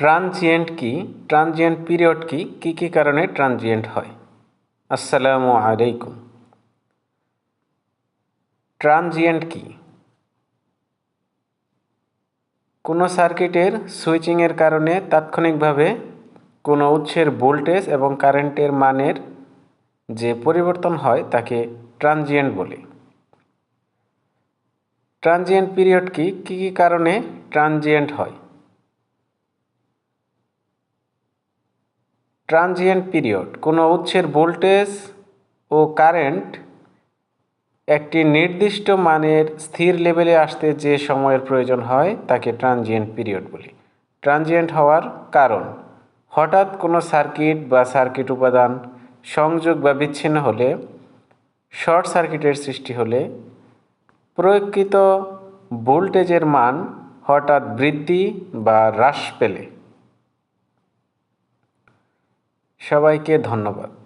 Transient কি? Transient period কি? কী কী কারণে ট্রানজিয়েন্ট হয়? আসসালামু আলাইকুম। ট্রানজিয়েন্ট কি? কোনো সার্কিটের সুইচিংয়ের কারণে তাৎক্ষণিকভাবে কোনো উৎসের ভোল্টেজ এবং কারেন্টের মানের যে পরিবর্তন হয় তাকে ট্রানজিয়েন্ট বলে। ট্রানজিয়েন্ট পিরিয়ড কি? কী কী কারণে ট্রানজিয়েন্ট হয়? Transient period. কোনো উৎসের ভোল্টেজ ও কারেন্ট একটি নির্দিষ্ট মানের স্থির লেভেলে আসতে যে সময়ের প্রয়োজন হয়, তাকে ট্রানজিয়েন্ট পিরিয়ড বলি। ট্রানজিয়েন্ট হওয়ার কারণ, হঠাৎ কোনো সার্কিট বা সার্কিট উপাদান সংযোগ বা বিচ্ছিন্ন হলে, শর্ট সার্কিটের সৃষ্টি হলে, প্রয়োগকৃত ভোল্টেজের মান হঠাৎ বৃদ্ধি বা হ্রাস পেলে। সবাইকে ধন্যবাদ।